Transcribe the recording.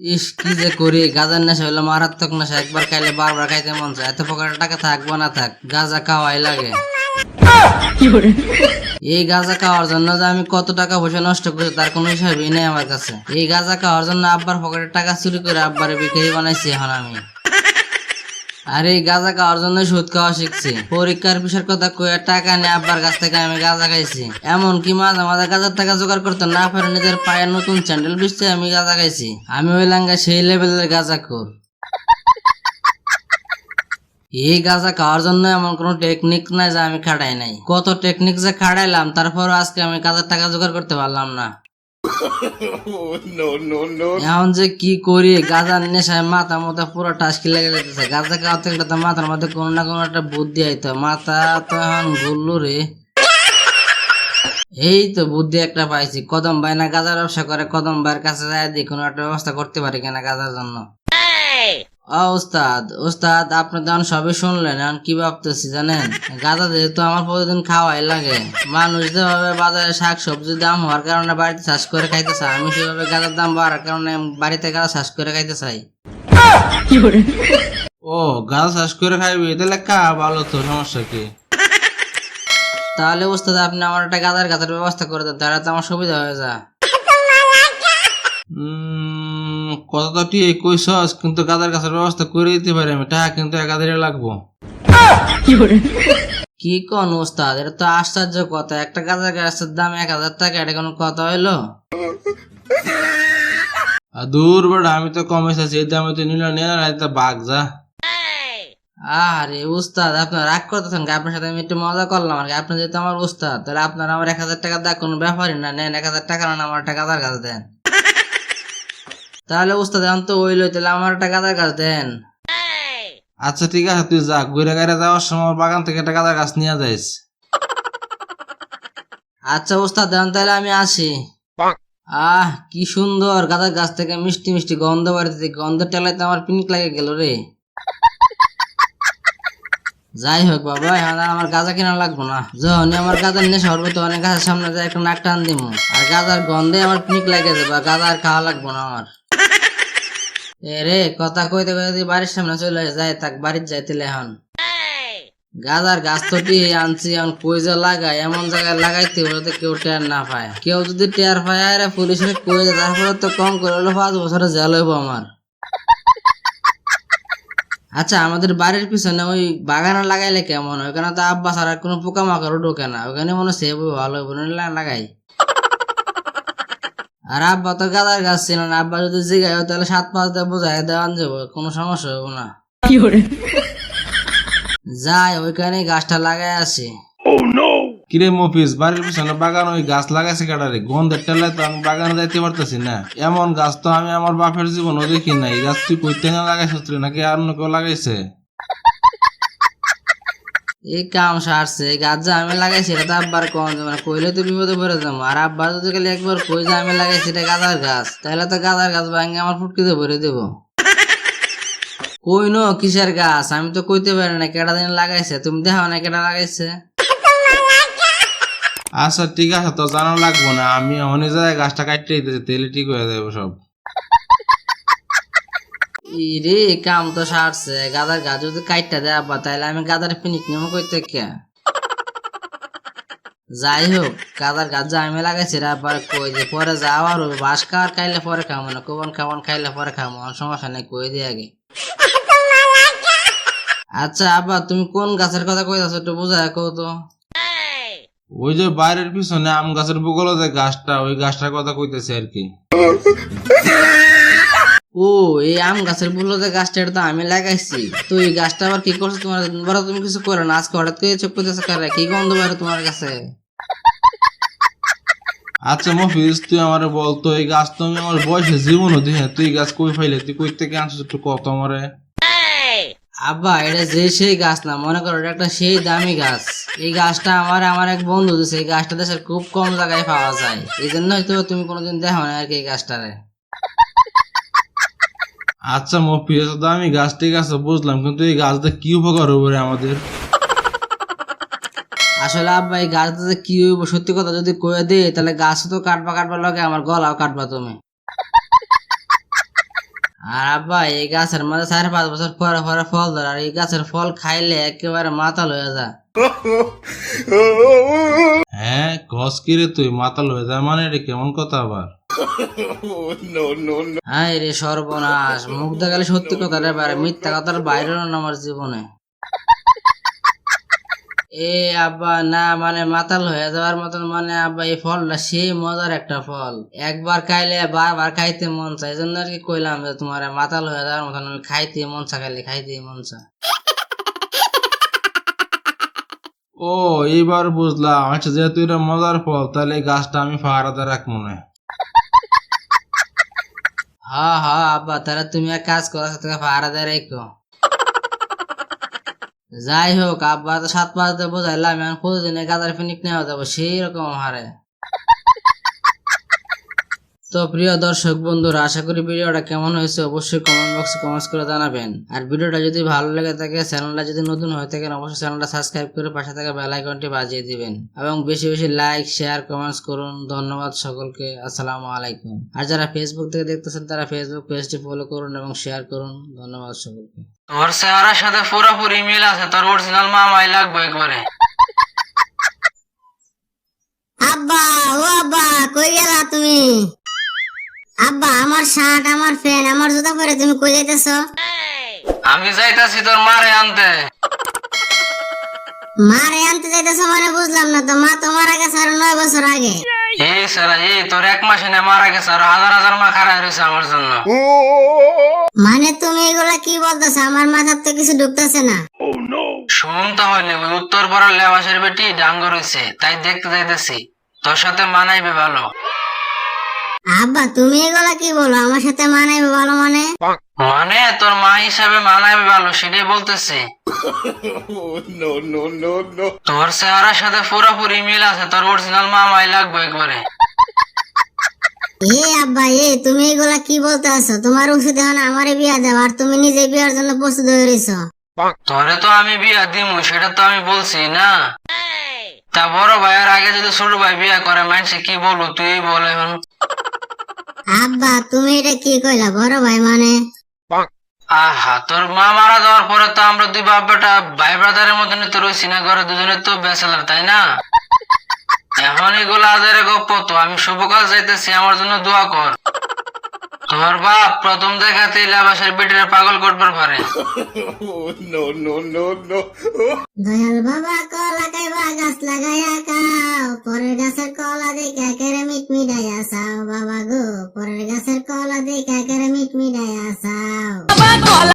ইস, কি যে করি? গাজার নেশা হইল মারাত্মক নেশা। একবার খাইলে বারবার খাইতে মন চায়। এত পকেটে টাকা থাকব না থাক, গাজা খাওয়াই লাগে। এই গাঁজা খাওয়ার জন্য যে আমি কত টাকা পয়সা নষ্ট করি, তার কোনো হিসাবই নেই আমার কাছে। এই গাঁজা খাওয়ার জন্য আব্বার পকেটের টাকা চুরি করে আব্বারে বিক্রি বানাইছি এখন আমি। আর এই গাঁজা খাওয়ার জন্য সুদ খাওয়া শিখছি। পরীক্ষার বিষয়ের কথা কয়ে টাকা নিয়ে আব্বার কাছ থেকে আমি গাঁজা খাইছি। এমন কি মাঝে মাঝে গাঁজার টাকা জোগাড় করতে না পারে নিজের পায়ে নতুন স্যান্ডেল বিছতে আমি গাঁজা খাইছি। আমি হইলাম গা সেই লেভেলের গাঁজা খোর। এই গাঁজা খাওয়ার জন্য এমন কোনো টেকনিক নাই যে আমি খাটাই নাই। কত টেকনিক যে খাটাইলাম তারপর আজকে আমি গাঁজার টাকা জোগাড় করতে পারলাম না। এখন যে কি করি গাঁজার নেশায় মাথা মধ্যে পুরো টাসকি লেগে যেতেছে গাঁজা খাওয়াতে গেলে তো মাথার মধ্যে কোনো না কোনো একটা বুদ্ধি আইতো। মাথা তো এখন ঘুরলো রে। এই তো বুদ্ধি একটা পাইছি। কদম ভাই না গাজার ব্যবসা করে কদম ভাইয়ের কাছে যায় দিয়ে কোনো একটা ব্যবস্থা করতে পারি কিনা গাজার জন্য। ও উস্তাদ উস্তাদ আপনি তো সবই শুনলেন এখন কি ভাবতেছি জানেন? গাঁদা যেহেতু আমার প্রতিদিন খাওয়াই লাগে মানুষ যেভাবে বাজারে শাক সবজির দাম হওয়ার কারণে বাড়িতে চাষ করে খাইতে চায় আমি সেভাবে গাঁদার দাম বাড়ার কারণে বাড়িতে গাঁদা চাষ করে খাইতে চাই। ও গাছ চাষ করে খাইবি তাহলে কা ভালো তো সমস্যা কি? তাহলে উস্তাদ আপনি আমার একটা গাঁদার গাছের ব্যবস্থা করে দেন তাহলে তো আমার সুবিধা হয়ে যায়। উম, কথা তো ঠিক কইসস কিন্তু গাদার গাছের ব্যবস্থা করে দিতে পারি আমি টাকা কিন্তু একাধারে লাগবো কি কোন উস্তাদ এটা তো আশ্চর্য কথা একটা গাঁদার গাছের দাম এক হাজার টাকা এটা কোনো কথা হইল আর দূর বেড়া আমি তো কমে চাচ্ছি এই দামে তো নিল নিয়ে না এটা বাঘ যা আরে উস্তাদ আপনার রাগ করতেছেন কি? আপনার সাথে আমি একটু মজা করলাম আর কি। আপনি যেহেতু আমার উস্তাদ তাহলে আপনার আমার এক হাজার টাকা দেয় কোনো ব্যাপারই না নেন এক হাজার টাকা নেন আমার টাকা তার কাছে দেন তাহলে উস্তাদ এখন তো ওইলো তাহলে আমার টাকা তার কাছে দেন। আচ্ছা ঠিক আছে তুই যা ঘুরে গাড়ি যাওয়ার সময় আমার বাগান থেকে একটা গাদার গাছ নিয়ে যাইস। আচ্ছা উস্তাদ দেন তাহলে আমি আসি। আহ কি সুন্দর গাঁদার গাছ থেকে মিষ্টি মিষ্টি গন্ধ বাড়িতে গন্ধ টেলাইতে আমার পিনিক লাগে গেল রে। যাই হোক বাবা এখন আমার গাঁজা কেনা লাগবো না। যখন আমার গাঁজার নেশা হবে তো অনেক গাছের সামনে যায় একটু নাক টান দিব আর গাঁজার গন্ধে আমার পিনিক লাগে যাবে গাঁজা আর খাওয়া লাগবো না আমার। রে, কথা কইতে কইতে বাড়ির সামনে চলে যায় তাক বাড়ির যাইতে এখন। গাজার গাছ তো টিয়ে আনছি এখন, কই যে লাগাই এমন জায়গায় লাগাইতে হলে কেউ টের না পায়। কেউ যদি টের পায়, আরে পুলিশের কই যায় তারপরে তো কম করে হলো পাঁচ বছরে জেল হইব আমার। আচ্ছা আমাদের বাড়ির পিছনে ওই বাগানে লাগাইলে কেমন? ওখানে তো আব্বা ছাড়া কোনো পোকামাকড়ও ঢোকে না, ওখানে মনে হচ্ছে ভালো হইব, না লাগাই। আর আব্বা তো গাদার গাছ ছিল না আব্বা যদি জিগাই তাহলে সাত পাঁচ দিয়ে বোঝাই দেওয়ান যাব কোনো সমস্যা হইব না। যাই ওইখানে গাছটা লাগাই আসি। কিরে মফিস বাড়ির পিছনে বাগান ওই গাছ লাগাইছে কাটারে গন্ধের টেলায় তো আমি বাগানে যাইতে পারতেছি না। এমন গাছ তো আমি আমার বাপের জীবনও দেখি না এই গাছ তুই কইতে না লাগাইছিস নাকি আর অন্য কেউ লাগাইছে? এই কাম সারছে গাছ যে আমি লাগাইছি, এটা তো আব্বার কম যাবে না কইলে তো বিপদে পড়ে যাব। আর আব্বার যদি খালি একবার কই যে আমি লাগাইছি, এটা গাঁদার গাছ তাহলে তো গাঁদার গাছ ভাঙে, আমার ফুটকিতে ভরে দেবো। কই নো, কিসের গাছ? আমি তো কইতে পারি না কেটা দিন লাগাইছে, তুমি দেখো না কেটা লাগাইছে। আচ্ছা ঠিক আছে, তো জানা লাগবো না, আমি অনেক জায়গায় গাছটা কাটতে দিতেছি তাহলে ঠিক হয়ে যাবে সব। ইরে কাম তো সারছে। গাদার গাছ যদি কাইটটা দেয় আব্বা তাহলে আমি গাদার পিনিক নেব কইতে কে? যাই হোক গাদার গাছ যা আমি লাগাইছি রে আবার কই যে পরে যাওয়ার হবে বাস খাওয়ার খাইলে পরে খাব না কোবন খাবন খাইলে পরে খাব আমার সমস্যা নেই কই দিয়ে আগে। আচ্ছা আব্বা তুমি কোন গাছের কথা কইতাছো একটু বুঝায় কও তো। ওই যে বাইরের পিছনে আম গাছের বগলে যে গাছটা ওই গাছটার কথা কইতেছে আর কি। ও এই আম গাছের বলল যে গাছটা এটা তো আমি লাগাইছি। তো এই গাছটা আবার কি করছ তোমার? বড় তুমি কিছু করো না? আজকে হঠাৎ করে চুপ করতেছে কারে? কি গন্ধ বেরো তোমার কাছে? আচ্ছা মফিজ তুই আমার বলতো এই গাছ তো আমি আমার বয়সে জীবনও দিই না তুই গাছ কই ফাইলে তুই কই থেকে আনছিস একটু কত আমারে? আব্বা এটা যে সেই গাছ না মনে করো এটা একটা সেই দামি গাছ। এই গাছটা আমার আমার এক বন্ধু দিছে। এই গাছটা দেশের খুব কম জায়গায় পাওয়া যায়। এই জন্য হয়তো তুমি কোনোদিন দেখো না আর কি এই গাছটারে। আচ্ছা মফিজ তো আমি গাছ ঠিক আছে বুঝলাম কিন্তু এই গাছটা কি উপকার হবে আমাদের? আসলে আব্বা এই গাছটা কি হইব সত্যি কথা যদি কয়ে দিই তাহলে গাছ তো কাটবা কাটবা লগে আমার গলাও কাটবা তুমি। আর আব্বা এই গাছের মধ্যে চার পাঁচ বছর পরে পরে ফল ধরে আর এই গাছের ফল খাইলে একেবারে মাতাল হয়ে যায় হ্যাঁ ঘস কিরে তুই মাতাল হয়ে যা মানে এটা কেমন কথা আবার? হাই রে সর্বনাশ মুখ দেখালে সত্যি কথা রে পারে মিথ্যা কথার বাইরে না আমার জীবনে। এ আব্বা না মানে মাতাল হয়ে যাওয়ার মতন মানে আব্বা এই ফলটা সেই মজার একটা ফল। একবার খাইলে বারবার খাইতে মন চায় এই জন্য আর কি কইলাম যে তোমার মাতাল হয়ে যাওয়ার মতন খাইতে মন চা খাইলে খাইতে মন চা। ও এইবার বুঝলাম আচ্ছা যেহেতু এটা মজার ফল তাহলে এই গাছটা আমি ফাহারাতে রাখব না। হ্যাঁ হা আব্বা, তাহলে তুমি এক কাজ করো তোকে ভাড়া দেয় রেখো। যাই হোক, আব্বা তো সাত পাঁচ বোঝাইলাম এখন প্রতিদিনে গাদার ফিনিক নেওয়া যাব সেই রকম হারে। তো প্রিয় দর্শক বন্ধুরা আশা করি ভিডিওটা কেমন হয়েছে অবশ্যই কমেন্ট বক্সে কমেন্টস করে জানাবেন। আর ভিডিওটা যদি ভালো লেগে থাকে চ্যানেলটা যদি নতুন হয়ে থাকেন অবশ্যই চ্যানেলটা সাবস্ক্রাইব করে পাশে থাকা বেল আইকনটি বাজিয়ে দিবেন। এবং বেশি বেশি লাইক শেয়ার কমেন্টস করুন। ধন্যবাদ সকলকে। আসসালামু আলাইকুম। আর যারা ফেসবুক থেকে দেখতেছেন তারা ফেসবুক পেজটি ফলো করুন এবং শেয়ার করুন। ধন্যবাদ সকলকে। তোর চেহারার সাথে পুরোপুরি মিল আছে তোর অরিজিনাল মামাই লাগবে একবারে। আব্বা ও আব্বা কই গেলা তুমি? আব্বা আমার শার্ট আমার ফ্যান আমার জুতা পরে তুমি কই যাইতেছ? আমি যাইতাছি তোর মারে আনতে। মারে আনতে যাইতেছ মানে বুঝলাম না তো মা তো মারা গেছে আরও নয় বছর আগে। এই সারা এই তোর এক মাসে না মারা গেছে আর হাজার হাজার মা খারাপ রয়েছে আমার জন্য। মানে তুমি এগুলা কি বলতেছ? আমার মাথার তো কিছু ঢুকতেছে না। শুন তাহলে ওই উত্তর পাড়ার লেবাসের বেটি ডাঙ্গ রয়েছে তাই দেখতে যাইতেছি। তোর সাথে মানাইবে ভালো। আব্বা তুমি এগুলা কি বলো? আমার সাথে মানাইবে ভালো মানে? মানে? তোর মা হিসাবে মানাইবে ভালো সেটাই বলতেছি। তোর চেহারার সাথে পুরোপুরি মিল আছে তোর অরিজিনাল মামাই লাগবে একবারে। এ আব্বা এ তুমি এগুলা কি বলতে আছো? তোমার উচিত এখন আমারে বিয়া দেওয়া আর তুমি নিজে বিয়ার জন্য প্রস্তুত হয়ে রয়েছো। তোরে তো আমি বিয়া দিমু সেটা তো আমি বলছি না? তা বড় ভাইয়ের আগে যদি ছোট ভাই বিয়া করে মানুষে কি বলব তুই বল এখন। আব্বা, তুমি এটা কি কইলা, বড় ভাই মানে? আহা, তোর মা মারা যাওয়ার পরে তো আমরা দুই বাপ বেটা ভাই ব্রাদারের মতন তো রয়েছি না, ঘরে দুজনে তো ব্যাচেলার, তাই না? এখন এগুলো আজারে গপ্প তো, আমি শুভ কাজ যাইতেছি, আমার জন্য দোয়া কর। তোর বাপ প্রথম দেখাতে লাবাসের বেটিরা পাগল করবার পারে। দয়াল বাবা কলা খাইবা গাছ লাগাইয়া খাও। পরের গাছের কলা দেখা কেরে মিট মিটাইয়া চাও। বাবা গো পরের গাছের কলা দেখে কেরে মিট মিটাইয়া চাও।